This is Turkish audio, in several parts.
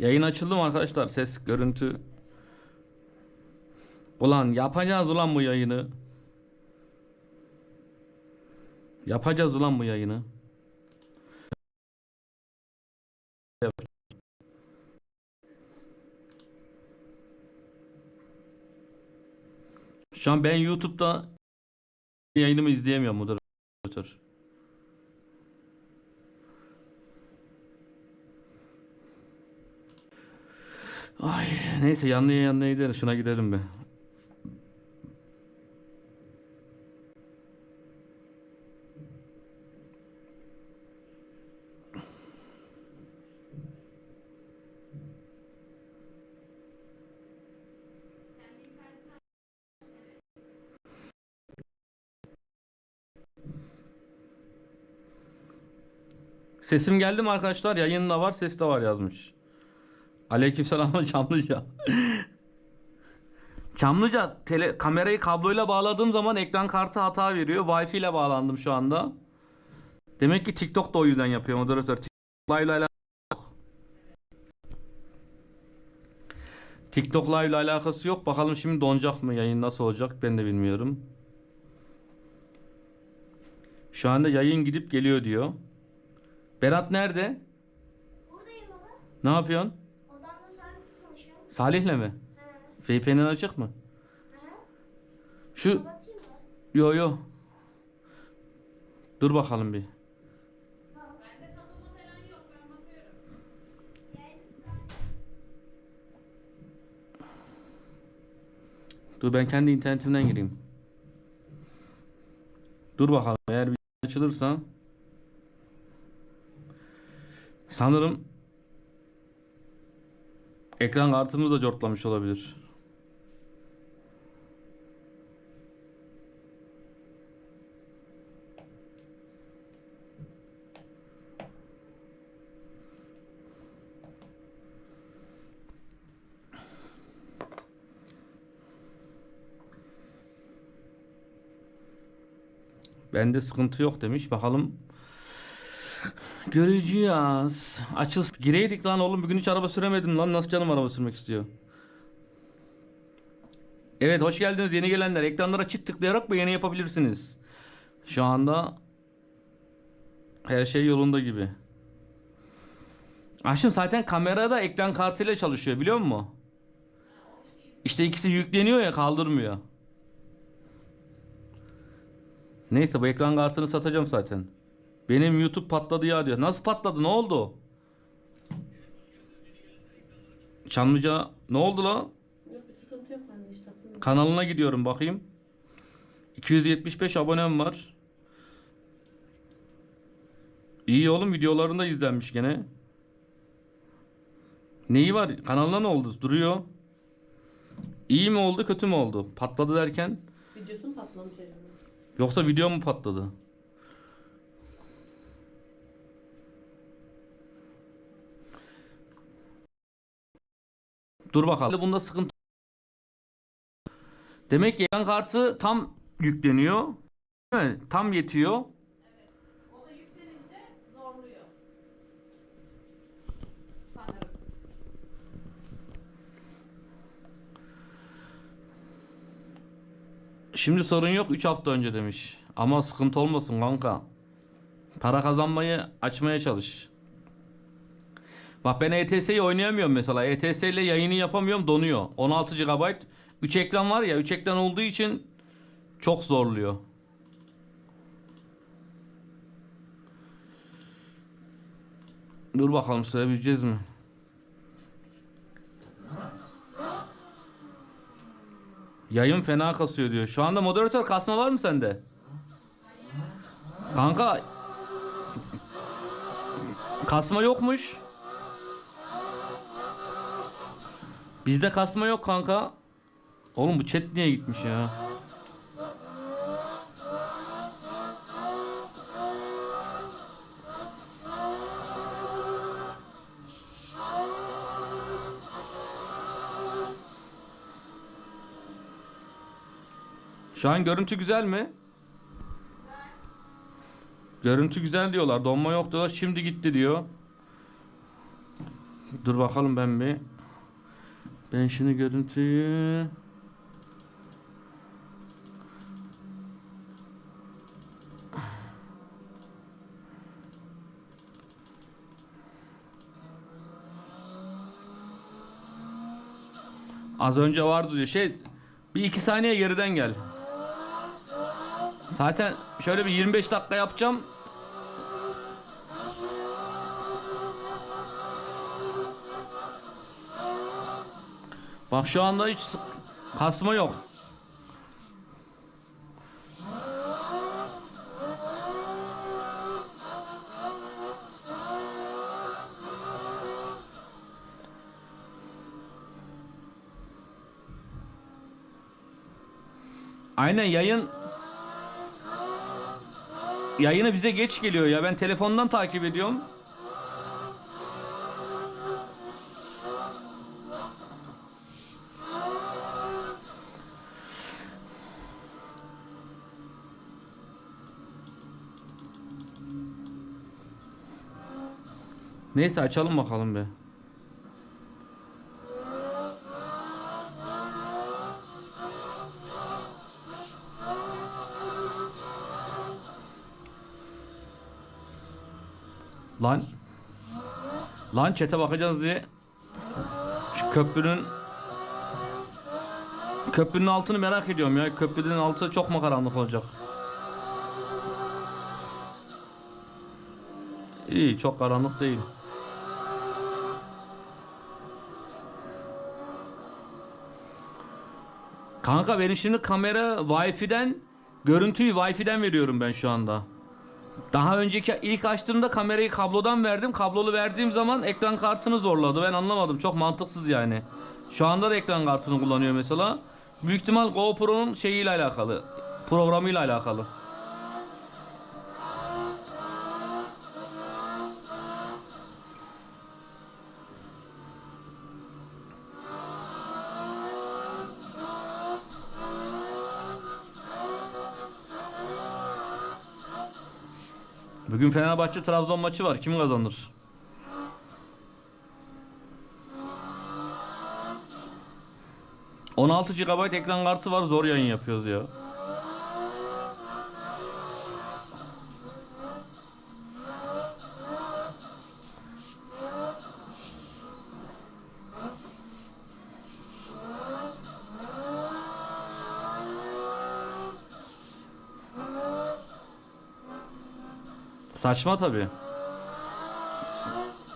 Yayın açıldı mı arkadaşlar? Ses, görüntü. Ulan yapacağız ulan bu yayını. Yapacağız ulan bu yayını. Şu an ben YouTube'da yayınımı izleyemiyorum moderatör. Ay neyse yanlıya yanlıya gideriz. Şuna gidelim be. Sesim geldi mi arkadaşlar? Yayın da var, ses de var yazmış. Aleykümselam Çamlıca. Çamlıca tele, kamerayı kabloyla bağladığım zaman ekran kartı hata veriyor. Wi-Fi ile bağlandım şu anda. Demek ki TikTok da o yüzden yapıyor moderatör. TikTok Live ile. TikTok Live ile alakası yok. Bakalım şimdi donacak mı yayın nasıl olacak ben de bilmiyorum. Şu anda yayın gidip geliyor diyor. Berat nerede? Buradayım baba. Ne yapıyorsun? Salih'le mi? VPN'in açık mı? Şu yo yo. Dur bakalım bir. Dur ben kendi internetimden gireyim. Dur bakalım eğer bir açılırsa sanırım ekran kartımız da cortlamış olabilir. Bende sıkıntı yok demiş. Bakalım. Göreceğiz. Açıl. Gireydik lan oğlum. Bugün hiç araba süremedim lan. Nasıl canım araba sürmek istiyor? Evet hoş geldiniz yeni gelenler. Ekranlara çift tıklayarak beğeni yapabilirsiniz. Şu anda her şey yolunda gibi. Aşkım zaten kamerada ekran kartıyla çalışıyor biliyor musun? İşte ikisi yükleniyor ya kaldırmıyor. Neyse bu ekran kartını satacağım zaten. Benim YouTube patladı ya diyor. Nasıl patladı? Ne oldu? Çamlıca ne oldu la? Yok bir sıkıntı yok bende işte. Kanalına gidiyorum bakayım. 275 abonem var. İyi oğlum videolarında izlenmiş gene. Neyi var? Kanalına ne oldu? Duruyor. İyi mi oldu, kötü mü oldu? Patladı derken Videosu mu patlamış acaba? yoksa video mu patladı? Dur bakalım. Bunda sıkıntı. Demek ki ekran kartı tam yükleniyor. Değil mi? Tam yetiyor. O da yüklenince zorluyor. Sanırım. Şimdi sorun yok 3 hafta önce demiş. Ama sıkıntı olmasın kanka. Para kazanmayı açmaya çalış. Bak ben ETS'yi oynayamıyorum mesela. ETS ile yayını yapamıyorum donuyor. 16 GB. 3 ekran var ya 3 ekran olduğu için çok zorluyor. Dur bakalım sürebileceğiz mi? Yayın fena kasıyor diyor. Şu anda moderatör kasma var mı sende? Kanka kasma yokmuş. Bizde kasma yok kanka. Oğlum bu chat niye gitmiş ya? Şu an görüntü güzel mi? Görüntü güzel diyorlar. Donma yok diyorlar. Şimdi gitti diyor. Dur bakalım ben bir. Ben şimdi görüntüyü Az önce vardı diyor. Şey bir iki saniye geriden gel. Zaten şöyle bir 25 dakika yapacağım. Bak şu anda hiç kasma yok. Aynen yayın yayını bize geç geliyor ya. Ben telefondan takip ediyorum. Neyse açalım bakalım bir. Lan. Lan çete bakacağız diye. Şu köprünün Köprünün altını merak ediyorum ya. Köprünün altı çok mu karanlık olacak? İyi, çok karanlık değil. Kanka benim şimdi kamera Wi-Fi'den görüntüyü Wi-Fi'den veriyorum ben şu anda. Daha önceki ilk açtığımda kamerayı kablodan verdim. Kablolu verdiğim zaman ekran kartını zorladı. Ben anlamadım. Çok mantıksız yani. Şu anda da ekran kartını kullanıyor mesela. Büyük ihtimal GoPro'nun şeyiyle alakalı. Programıyla alakalı. Bugün Fenerbahçe Trabzon maçı var. Kim kazanır? ...16 GB ekran kartı var zor yayın yapıyoruz ya. Saçma tabi.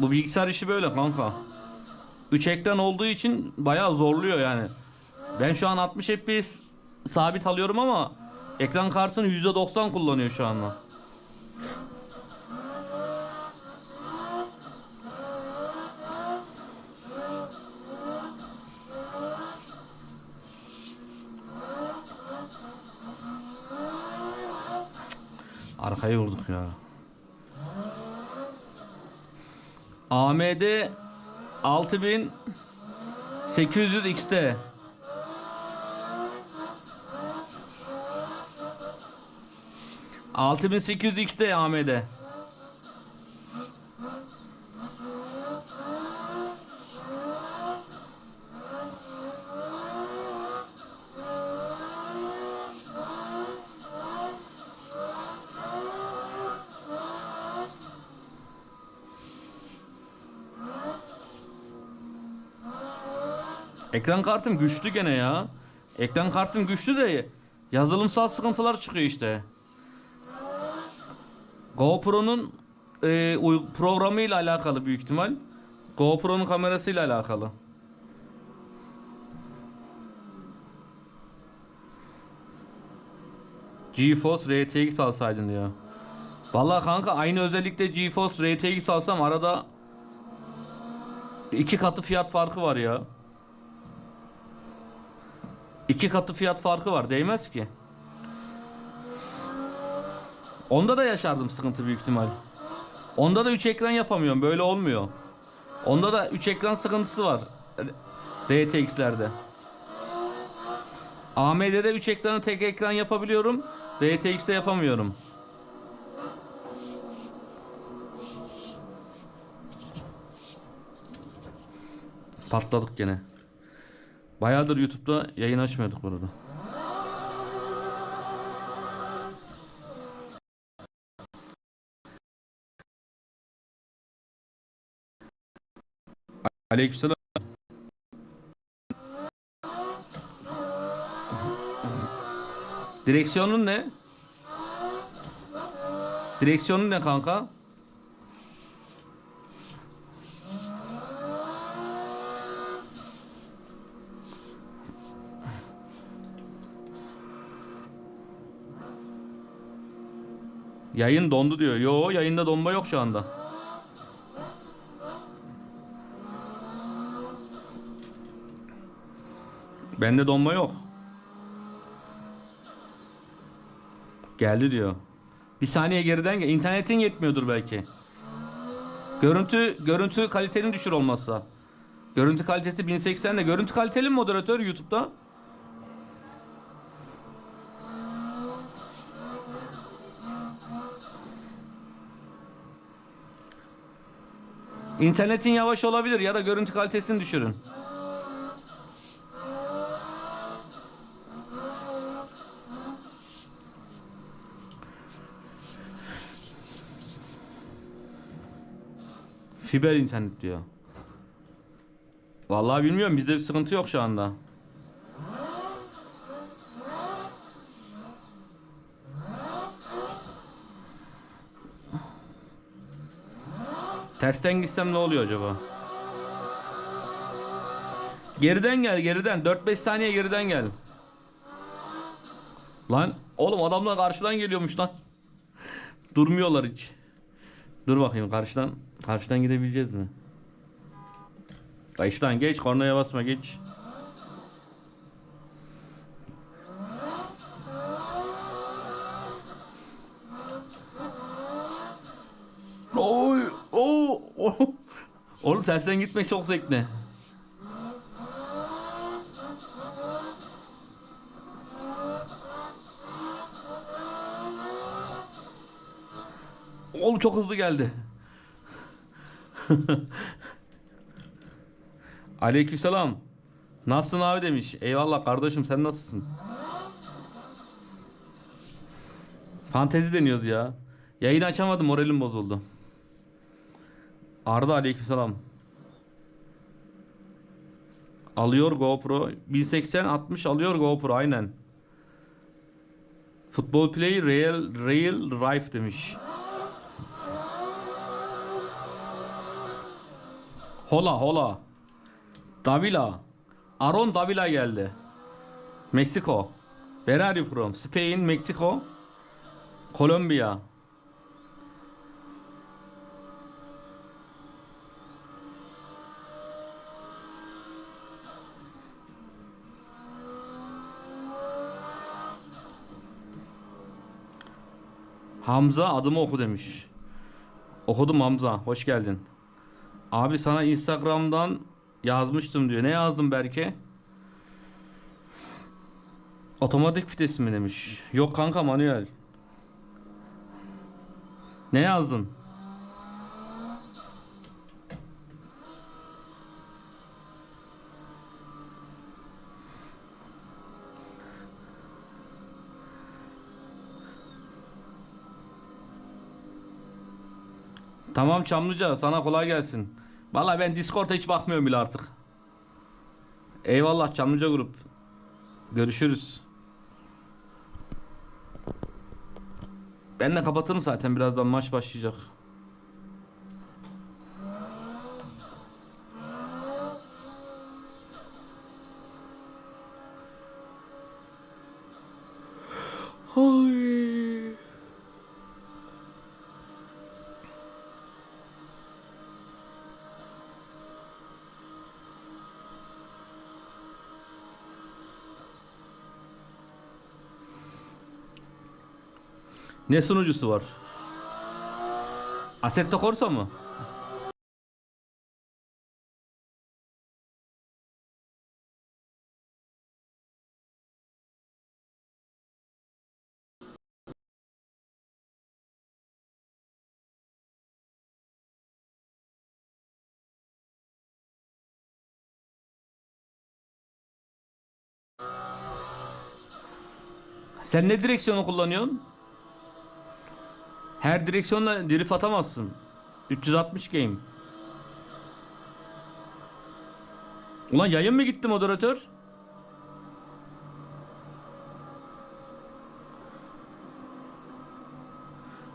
Bu bilgisayar işi böyle kanka. 3 ekran olduğu için bayağı zorluyor yani. Ben şu an 60 FPS sabit alıyorum ama ekran kartını %90 kullanıyor şu anda. Arkayı vurduk ya. AMD 6800 XT. Altı bin sekiz yüz XT AMD. Ekran kartım güçlü gene ya. Ekran kartım güçlü de yazılımsal sıkıntılar çıkıyor işte. GoPro'nun e, programıyla alakalı büyük ihtimal. GoPro'nun kamerasıyla alakalı. GeForce RTX alsaydın ya. Vallahi kanka aynı özellikle GeForce RTX alsam arada iki katı fiyat farkı var ya. İki katı fiyat farkı var. Değmez ki. Onda da yaşardım sıkıntı büyük ihtimal. Onda da 3 ekran yapamıyorum. Böyle olmuyor. Onda da 3 ekran sıkıntısı var. RTX'lerde. AMD'de 3 ekranı tek ekran yapabiliyorum. RTX'te yapamıyorum. Patladık gene. Bayağıdır YouTube'da yayın açmıyorduk burada. Aleykümselam. Direksiyonun ne? Direksiyonun ne kanka? Yayın dondu diyor. Yo yayında donma yok şu anda. Bende donma yok. Geldi diyor. Bir saniye geriden gel. İnternetin yetmiyordur belki. Görüntü görüntü kaliteni düşür olmazsa. Görüntü kalitesi 1080 de. Görüntü kaliteli mi moderatör YouTube'da? İnternetin yavaş olabilir ya da görüntü kalitesini düşürün. Fiber internet diyor. Vallahi bilmiyorum bizde bir sıkıntı yok şu anda. Tersten gitsem ne oluyor acaba? Geriden gel geriden 4-5 saniye geriden gel. Lan oğlum adamlar karşıdan geliyormuş lan. Durmuyorlar hiç. Dur bakayım karşıdan karşıdan gidebileceğiz mi? Lan geç kornaya basma geç. Oy. Oğlum tersten gitmek çok zevkli. Oğlum çok hızlı geldi. Aleykümselam. Nasılsın abi demiş. Eyvallah kardeşim sen nasılsın? Fantezi deniyoruz ya. Yayını açamadım moralim bozuldu. Arda aleykümselam. Alıyor GoPro. 1080 60 alıyor GoPro aynen. Futbol play real real life demiş. Hola hola. Davila. Aaron Davila geldi. Meksiko. Where are you from? Spain, Mexico, Kolombiya. Hamza adımı oku demiş. Okudum Hamza. Hoş geldin. Abi sana Instagram'dan yazmıştım diyor. Ne yazdım Berke? Otomatik vites mi demiş. Yok kanka manuel. Ne yazdın? Tamam Çamlıca sana kolay gelsin. Vallahi ben Discord'a hiç bakmıyorum bile artık. Eyvallah Çamlıca grup. Görüşürüz. Ben de kapatırım zaten birazdan maç başlayacak. Ne sunucusu var? Assetto Corsa mı? Sen ne direksiyonu kullanıyorsun? Her direksiyonla drift atamazsın. 360 game. Ulan yayın mı gitti moderatör?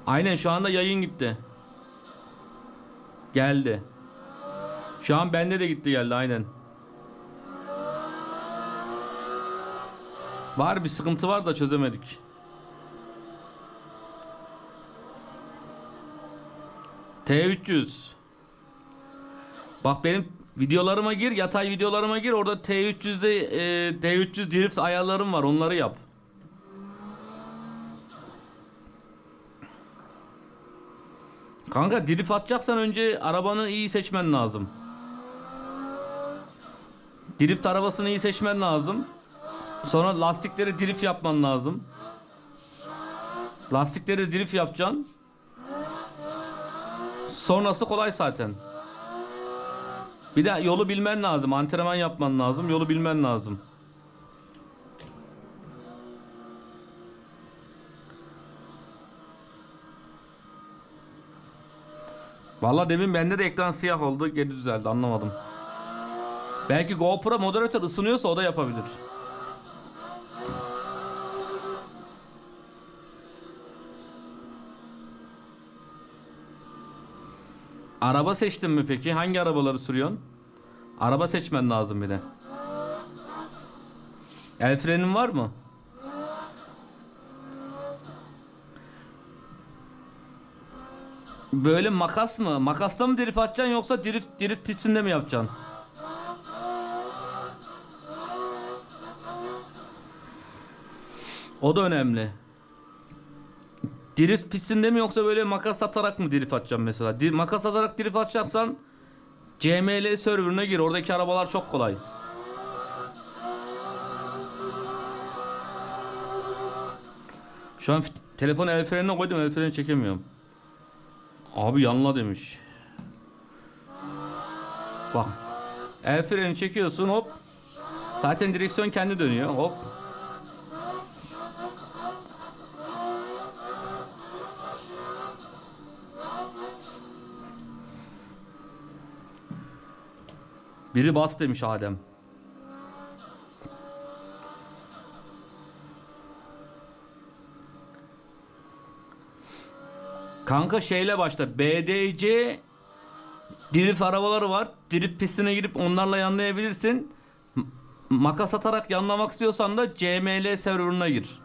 Aynen şu anda yayın gitti. Geldi. Şu an bende de gitti geldi aynen. Var bir sıkıntı var da çözemedik. T300. Bak benim videolarıma gir, yatay videolarıma gir. Orada T300'de e, T300 drift ayarlarım var. Onları yap. Kanka drift atacaksan önce arabanı iyi seçmen lazım. Drift arabasını iyi seçmen lazım. Sonra lastikleri drift yapman lazım. Lastikleri drift yapacaksın. Sonrası kolay zaten. Bir de yolu bilmen lazım. Antrenman yapman lazım. Yolu bilmen lazım. Vallahi demin bende de ekran siyah oldu. Geri düzeldi. Anlamadım. Belki GoPro moderatör ısınıyorsa o da yapabilir. Araba seçtin mi peki? Hangi arabaları sürüyorsun? Araba seçmen lazım bir de. El frenin var mı? Böyle makas mı? Makasla mı drift atacaksın yoksa drift drift pistinde mi yapacaksın? O da önemli. Drift pistinde mi yoksa böyle makas atarak mı drift atacaksın mesela? Di- makas atarak drift atacaksan CML serverına gir. Oradaki arabalar çok kolay. Şu an telefonu el frenine koydum. El freni çekemiyorum. Abi yanla demiş. Bak. El freni çekiyorsun hop. Zaten direksiyon kendi dönüyor. Hop. Biri bas demiş Adem. Kanka şeyle başla. BDC drift arabaları var. Drift pistine girip onlarla yanlayabilirsin. Makas atarak yanlamak istiyorsan da CML serverına gir.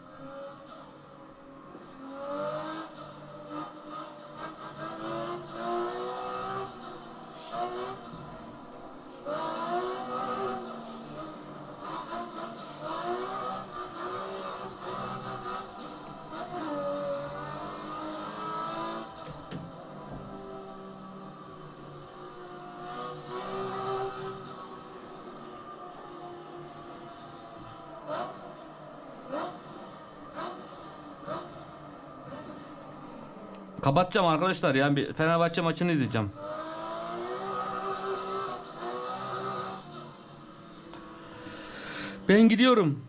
Kapatacağım arkadaşlar yani bir Fenerbahçe maçını izleyeceğim. Ben gidiyorum.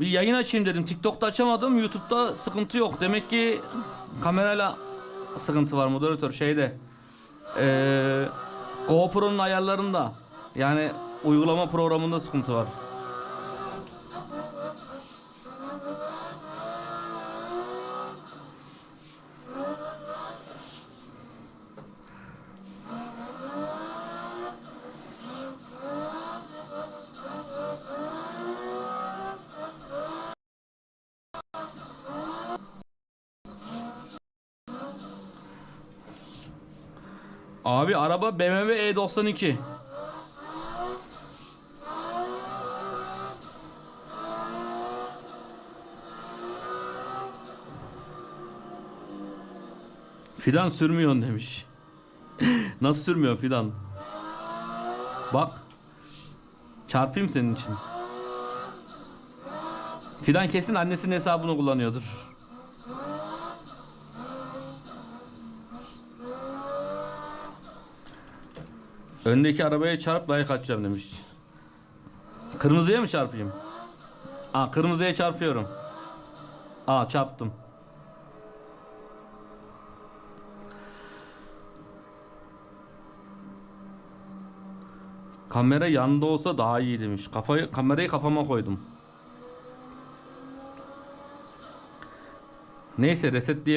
Bir yayın açayım dedim. TikTok'ta açamadım. YouTube'da sıkıntı yok. Demek ki kamerayla sıkıntı var moderatör şeyde. Ee, GoPro'nun ayarlarında. Yani uygulama programında sıkıntı var. Abi araba BMW E92. Fidan sürmüyorsun demiş. Nasıl sürmüyor Fidan? Bak. Çarpayım senin için. Fidan kesin annesinin hesabını kullanıyordur. Öndeki arabaya çarp like atacağım demiş. Kırmızıya mı çarpayım? Aa kırmızıya çarpıyorum. Aa çarptım. Kamera yanında olsa daha iyi demiş. Kafayı kamerayı kafama koydum. Neyse reset diye